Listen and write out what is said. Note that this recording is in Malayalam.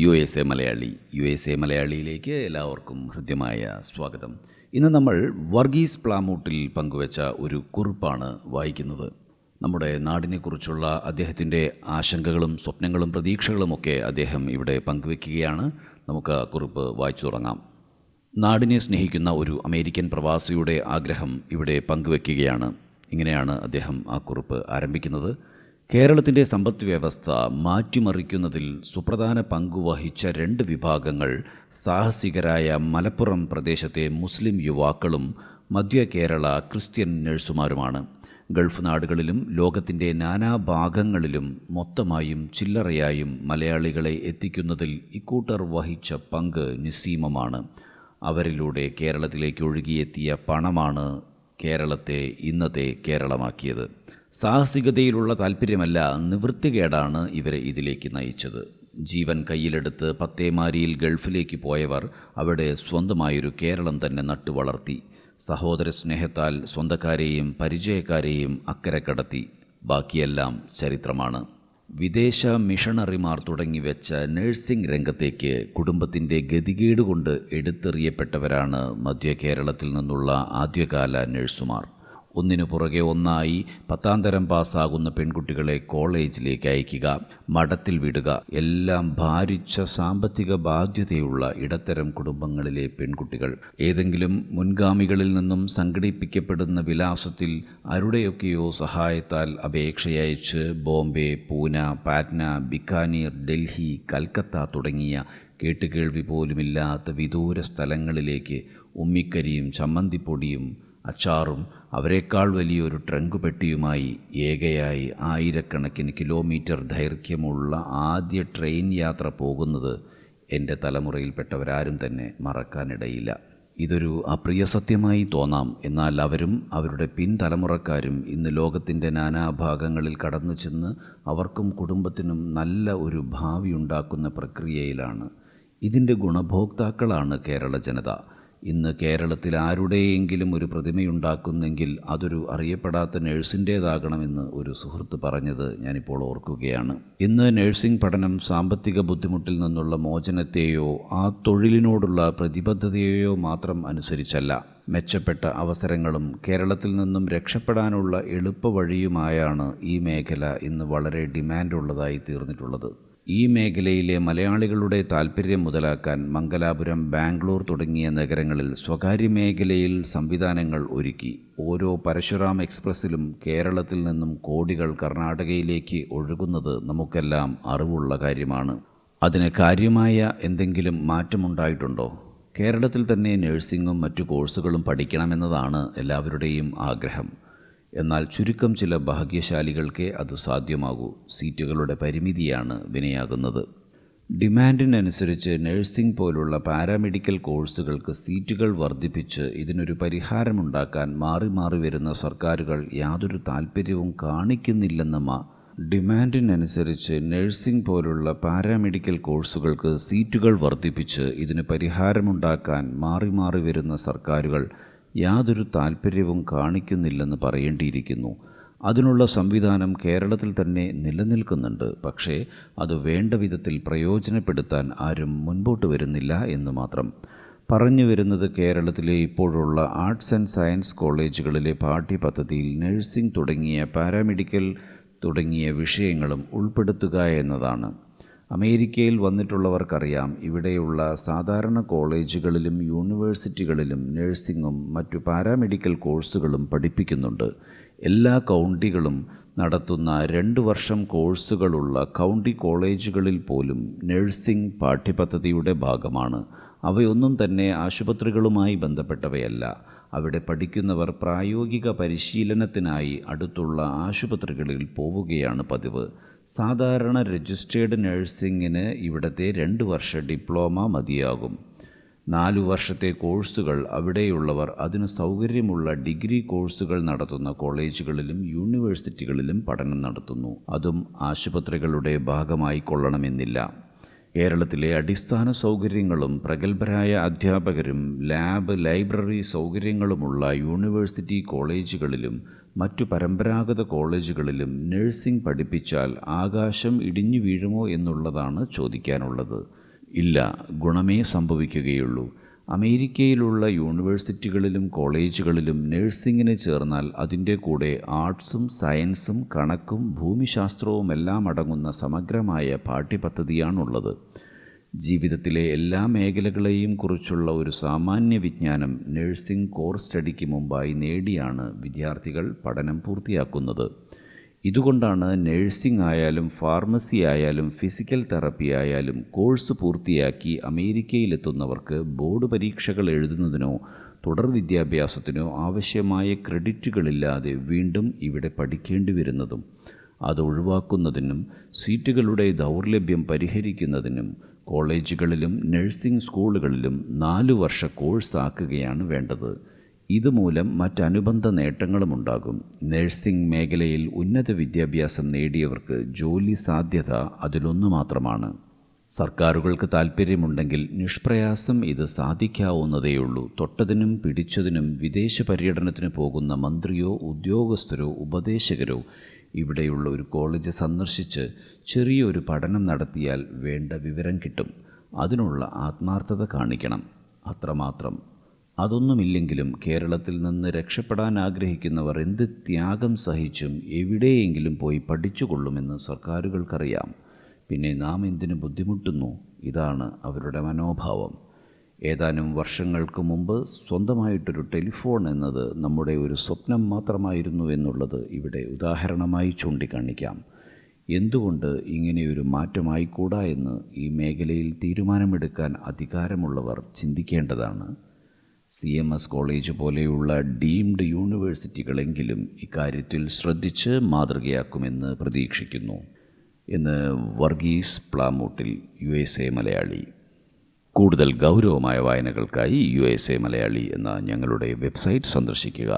U S A Malayali U S A മലയാളിയിലേക്ക് എല്ലാവർക്കും ഹൃദ്യമായ സ്വാഗതം. ഇന്ന് നമ്മൾ വർഗീസ് പ്ലാമൂട്ടിൽ പങ്കുവച്ച ഒരു കുറിപ്പാണ് വായിക്കുന്നത്. നമ്മുടെ നാടിനെക്കുറിച്ചുള്ള അദ്ദേഹത്തിന്റെ ആശങ്കകളും സ്വപ്നങ്ങളും പ്രതീക്ഷകളുമൊക്കെ അദ്ദേഹം ഇവിടെ പങ്കുവെക്കുകയാണ് നമുക്ക് കുറിപ്പ് വായിച്ചു തുടങ്ങാം. നാടിനെ സ്നേഹിക്കുന്ന ഒരു അമേരിക്കൻ പ്രവാസിയുടെ ആഗ്രഹം ഇവിടെ പങ്കുവെക്കുകയാണ് ഇങ്ങനെയാണ് അദ്ദേഹം ആ കുറിപ്പ് ആരംഭിക്കുന്നത്. കേരളത്തിന്റെ സമ്പദ് വ്യവസ്ഥ മാറ്റിമറിക്കുന്നതിൽ സുപ്രധാന പങ്കുവഹിച്ച രണ്ട് വിഭാഗങ്ങൾ സാഹസികരായ മലപ്പുറം പ്രദേശത്തെ മുസ്ലിം യുവാക്കളും മധ്യ കേരള ക്രിസ്ത്യൻ നഴ്സുമാരുമാണ്. ഗൾഫ് നാടുകളിലും ലോകത്തിന്റെ നാനാഭാഗങ്ങളിലും മൊത്തമായും ചില്ലറയായും മലയാളികളെ എത്തിക്കുന്നതിൽ ഇക്കൂട്ടർ വഹിച്ച പങ്ക് നിസ്സീമമാണ് അവരിലൂടെ കേരളത്തിലേക്ക് ഒഴുകിയെത്തിയ പണമാണ് കേരളത്തെ ഇന്നത്തെ കേരളമാക്കിയത്. സാഹസികതയിലുള്ള താല്പര്യമല്ല നിവൃത്തികേടാണ് ഇവരെ ഇതിലേക്ക് നയിച്ചത്. ജീവൻ കയ്യിലെടുത്ത് പത്തേമാരിയിൽ ഗൾഫിലേക്ക് പോയവർ അവിടെ സ്വന്തമായൊരു കേരളം തന്നെ നട്ടു വളർത്തി സഹോദര സ്നേഹത്താൽ സ്വന്തക്കാരെയും പരിചയക്കാരെയും അക്കരെ കടത്തി. ബാക്കിയെല്ലാം ചരിത്രമാണ്. വിദേശ മിഷണറിമാർ തുടങ്ങി വെച്ച നഴ്സിംഗ് രംഗത്തേക്ക് കുടുംബത്തിന്റെ ഗതികേടുകൊണ്ട് എടുത്തെറിയപ്പെട്ടവരാണ് മധ്യ കേരളത്തിൽ നിന്നുള്ള ആദ്യകാല നഴ്സുമാർ. ഒന്നിനു പുറകെ ഒന്നായി പത്താം തരം പാസ്സാകുന്ന പെൺകുട്ടികളെ കോളേജിലേക്ക് അയക്കുക മഠത്തിൽ വിടുക എല്ലാം ഭാരിച്ച സാമ്പത്തിക ബാധ്യതയുള്ള ഇടത്തരം കുടുംബങ്ങളിലെ പെൺകുട്ടികൾ. ഏതെങ്കിലും മുൻഗാമികളിൽ നിന്നും സംഘടിപ്പിക്കപ്പെടുന്ന വിലാസത്തിൽ ആരുടെയൊക്കെയോ സഹായത്താൽ അപേക്ഷയച്ച് ബോംബെ പൂന പാറ്റ്ന ബിക്കാനീർ ഡൽഹി കൽക്കത്ത തുടങ്ങിയ കേട്ടുകേൾവി പോലുമില്ലാത്ത വിദൂര സ്ഥലങ്ങളിലേക്ക് ഉമ്മിക്കരിയും ചമ്മന്തിപ്പൊടിയും അച്ചാറും അവരെക്കാൾ വലിയൊരു ട്രങ്ക് പെട്ടിയുമായി ഏകയായി ആയിരക്കണക്കിന് കിലോമീറ്റർ ദൈർഘ്യമുള്ള ആദ്യ ട്രെയിൻ യാത്ര പോകുന്നത് എന്റെ തലമുറയിൽപ്പെട്ടവരാരും തന്നെ മറക്കാനിടയില്ല. ഇതൊരു അപ്രിയ സത്യമായി തോന്നാം. എന്നാൽ അവരും അവരുടെ പിൻതലമുറക്കാരും ഇന്ന് ലോകത്തിന്റെ നാനാഭാഗങ്ങളിൽ കടന്നു ചെന്ന് അവർക്കും കുടുംബത്തിനും നല്ല ഒരു ഭാവി ഉണ്ടാക്കുന്ന പ്രക്രിയയിലാണ്. ഇതിന്റെ ഗുണഭോക്താക്കളാണ് കേരള ജനത. ഇന്ന് കേരളത്തിൽ ആരുടെയെങ്കിലും ഒരു പ്രതിമയുണ്ടാക്കുന്നെങ്കിൽ അതൊരു അറിയപ്പെടാത്ത നഴ്സിന്റേതാകണമെന്ന് ഒരു സുഹൃത്ത് പറഞ്ഞത് ഞാനിപ്പോൾ ഓർക്കുകയാണ്. ഇന്ന് നഴ്സിംഗ് പഠനം സാമ്പത്തിക ബുദ്ധിമുട്ടിൽ നിന്നുള്ള മോചനത്തെയോ ആ തൊഴിലിനോടുള്ള പ്രതിബദ്ധതയെയോ മാത്രം അനുസരിച്ചല്ല. മെച്ചപ്പെട്ട അവസരങ്ങളും കേരളത്തിൽ നിന്നും രക്ഷപ്പെടാനുള്ള എളുപ്പവഴിയുമായാണ് ഈ മേഖല ഇന്ന് വളരെ ഡിമാൻഡുള്ളതായി തീർന്നിട്ടുള്ളത്. ഈ മേഖലയിലെ മലയാളികളുടെ താൽപ്പര്യം മുതലാക്കാൻ മംഗലാപുരം ബാംഗ്ലൂർ തുടങ്ങിയ നഗരങ്ങളിൽ സ്വകാര്യ മേഖലയിൽ സംവിധാനങ്ങൾ ഒരുക്കി. ഓരോ പരശുറാം എക്സ്പ്രസ്സിലും കേരളത്തിൽ നിന്നും കോടികൾ കർണാടകയിലേക്ക് ഒഴുകുന്നത് നമുക്കെല്ലാം അറിവുള്ള കാര്യമാണ്. അതിന് കാര്യമായ എന്തെങ്കിലും മാറ്റമുണ്ടായിട്ടുണ്ടോ? കേരളത്തിൽ തന്നെ നഴ്സിംഗും മറ്റു കോഴ്സുകളും പഠിക്കണമെന്നതാണ് എല്ലാവരുടെയും ആഗ്രഹം. എന്നാൽ ചുരുക്കം ചില ഭാഗ്യശാലികൾക്കേ അത് സാധ്യമാകൂ. സീറ്റുകളുടെ പരിമിതിയാണ് വിനയാകുന്നത്. ഡിമാൻഡിനനുസരിച്ച് നഴ്സിംഗ് പോലുള്ള പാരാമെഡിക്കൽ കോഴ്സുകൾക്ക് സീറ്റുകൾ വർദ്ധിപ്പിച്ച് ഇതിനൊരു പരിഹാരമുണ്ടാക്കാൻ മാറി മാറി വരുന്ന സർക്കാരുകൾ യാതൊരു താൽപ്പര്യവും കാണിക്കുന്നില്ലെന്ന മാ ഡിമാൻഡിനനുസരിച്ച് നഴ്സിംഗ് പോലുള്ള പാരാമെഡിക്കൽ കോഴ്സുകൾക്ക് സീറ്റുകൾ വർദ്ധിപ്പിച്ച് ഇതിന് പരിഹാരമുണ്ടാക്കാൻ മാറി മാറി വരുന്ന സർക്കാരുകൾ യാതൊരു താൽപ്പര്യവും കാണിക്കുന്നില്ലെന്ന് പറയേണ്ടിയിരിക്കുന്നു. അതിനുള്ള സംവിധാനം കേരളത്തിൽ തന്നെ നിലനിൽക്കുന്നുണ്ട്. പക്ഷേ അത് വേണ്ട വിധത്തിൽ പ്രയോജനപ്പെടുത്താൻ ആരും മുൻപോട്ട് വരുന്നില്ല എന്ന് മാത്രം. പറഞ്ഞു വരുന്നത് കേരളത്തിലെ ഇപ്പോഴുള്ള ആർട്സ് ആൻഡ് സയൻസ് കോളേജുകളിലെ പാഠ്യപദ്ധതിയിൽ നഴ്സിംഗ് തുടങ്ങിയ പാരാമെഡിക്കൽ തുടങ്ങിയ വിഷയങ്ങളും ഉൾപ്പെടുത്തുക എന്നതാണ്. അമേരിക്കയിൽ വന്നിട്ടുള്ളവർക്കറിയാം ഇവിടെയുള്ള സാധാരണ കോളേജുകളിലും യൂണിവേഴ്സിറ്റികളിലും നഴ്സിംഗും മറ്റു പാരാമെഡിക്കൽ കോഴ്സുകളും പഠിപ്പിക്കുന്നുണ്ട്. എല്ലാ കൗണ്ടികളും നടത്തുന്ന രണ്ട് വർഷം കോഴ്സുകളുള്ള കൗണ്ടി കോളേജുകളിൽ പോലും നഴ്സിംഗ് പാഠ്യപദ്ധതിയുടെ ഭാഗമാണ്. അവയൊന്നും തന്നെ ആശുപത്രികളുമായി ബന്ധപ്പെട്ടവയല്ല. അവിടെ പഠിക്കുന്നവർ പ്രായോഗിക പരിശീലനത്തിനായി അടുത്തുള്ള ആശുപത്രികളിൽ പോവുകയാണ് പതിവ്. സാധാരണ രജിസ്റ്റേർഡ് നഴ്സിങ്ങിന് ഇവിടത്തെ രണ്ട് വർഷ ഡിപ്ലോമ മതിയാകും. നാലു വർഷത്തെ കോഴ്സുകൾ അവിടെയുള്ളവർ അതിന് സൗകര്യമുള്ള ഡിഗ്രി കോഴ്സുകൾ നടത്തുന്ന കോളേജുകളിലും യൂണിവേഴ്സിറ്റികളിലും പഠനം നടത്തുന്നു. അതും ആശുപത്രികളുടെ ഭാഗമായി കൊള്ളണമെന്നില്ല. കേരളത്തിലെ അടിസ്ഥാന സൗകര്യങ്ങളും പ്രഗത്ഭരായ അധ്യാപകരും ലാബ് ലൈബ്രറി സൗകര്യങ്ങളുമുള്ള യൂണിവേഴ്സിറ്റി കോളേജുകളിലും മറ്റു പരമ്പരാഗത കോളേജുകളിലും നഴ്സിംഗ് പഠിപ്പിച്ചാൽ ആകാശം ഇടിഞ്ഞു വീഴുമോ എന്നുള്ളതാണ് ചോദിക്കാനുള്ളത്. ഇല്ല ഗുണമേ സംഭവിക്കുകയുള്ളൂ. അമേരിക്കയിലുള്ള യൂണിവേഴ്സിറ്റികളിലും കോളേജുകളിലും നഴ്സിംഗിന് ചേർന്നാൽ അതിന്റെ കൂടെ ആർട്സും സയൻസും കണക്കും ഭൂമിശാസ്ത്രവും എല്ലാം അടങ്ങുന്ന സമഗ്രമായ പാഠ്യപദ്ധതിയാണുള്ളത്. ജീവിതത്തിലെ എല്ലാ മേഖലകളെയും കുറിച്ചുള്ള ഒരു സാമാന്യ വിജ്ഞാനം നഴ്സിംഗ് കോർ സ്റ്റഡിക്ക് മുമ്പായി നേടിയാണ് വിദ്യാർത്ഥികൾ പഠനം പൂർത്തിയാക്കുന്നത്. ഇതുകൊണ്ടാണ് നഴ്സിംഗ് ആയാലും ഫാർമസി ആയാലും ഫിസിക്കൽ തെറപ്പി ആയാലും കോഴ്സ് പൂർത്തിയാക്കി അമേരിക്കയിലെത്തുന്നവർക്ക് ബോർഡ് പരീക്ഷകൾ എഴുതുന്നതിനോ തുടർ വിദ്യാഭ്യാസത്തിനോ ആവശ്യമായ ക്രെഡിറ്റുകളില്ലാതെ വീണ്ടും ഇവിടെ പഠിക്കേണ്ടി വരുന്നതും അത് ഒഴിവാക്കുന്നതിനും സീറ്റുകളുടെ ദൗർലഭ്യം പരിഹരിക്കുന്നതിനും കോളേജുകളിലും നഴ്സിംഗ് സ്കൂളുകളിലും നാലു വർഷ കോഴ്സാക്കുകയാണ് വേണ്ടത്. ഇതുമൂലം മറ്റനുബന്ധ നേട്ടങ്ങളുമുണ്ടാകും. നഴ്സിംഗ് മേഖലയിൽ ഉന്നത വിദ്യാഭ്യാസം നേടിയവർക്ക് ജോലി സാധ്യത അതിലൊന്നു മാത്രമാണ്. സർക്കാരുകൾക്ക് താൽപ്പര്യമുണ്ടെങ്കിൽ നിഷ്പ്രയാസം ഇത് സാധിക്കാവുന്നതേയുള്ളൂ. തൊട്ടതിനും പിടിച്ചതിനും വിദേശ പര്യടനത്തിന് പോകുന്ന മന്ത്രിയോ ഉദ്യോഗസ്ഥരോ ഉപദേശകരോ ഇവിടെയുള്ള ഒരു കോളേജ് സന്ദർശിച്ച് ചെറിയൊരു പഠനം നടത്തിയാൽ വേണ്ട വിവരം കിട്ടും. അതിനുള്ള ആത്മാർത്ഥത കാണിക്കണം. അത്രമാത്രം. അതൊന്നുമില്ലെങ്കിലും കേരളത്തിൽ നിന്ന് രക്ഷപ്പെടാൻ ആഗ്രഹിക്കുന്നവർ എന്ത് ത്യാഗം സഹിച്ചും എവിടെയെങ്കിലും പോയി പഠിച്ചുകൊള്ളുമെന്ന് സർക്കാരുകൾക്കറിയാം. പിന്നെ നാം എന്തിനു ബുദ്ധിമുട്ടുന്നു? ഇതാണ് അവരുടെ മനോഭാവം. ഏതാനും വർഷങ്ങൾക്ക് മുമ്പ് സ്വന്തമായിട്ടൊരു ടെലിഫോൺ എന്നത് നമ്മുടെ ഒരു സ്വപ്നം മാത്രമായിരുന്നു എന്നുള്ളത് ഇവിടെ ഉദാഹരണമായി ചൂണ്ടിക്കാണിക്കാം. എന്തുകൊണ്ട് ഇങ്ങനെയൊരു മാറ്റമായിക്കൂടാ എന്ന് ഈ മേഖലയിൽ തീരുമാനമെടുക്കാൻ അധികാരമുള്ളവർ ചിന്തിക്കേണ്ടതാണ്. സി എം എസ് കോളേജ് പോലെയുള്ള ഡീംഡ് യൂണിവേഴ്സിറ്റികളെങ്കിലും ഇക്കാര്യത്തിൽ ശ്രദ്ധിച്ച് മാതൃകയാക്കുമെന്ന് പ്രതീക്ഷിക്കുന്നു. എന്ന് Varghese Plamoottil U S A Malayali കൂടുതൽ ഗൗരവമായ വായനകൾക്കായി യു എസ് എ മലയാളി എന്ന ഞങ്ങളുടെ വെബ്സൈറ്റ് സന്ദർശിക്കുക.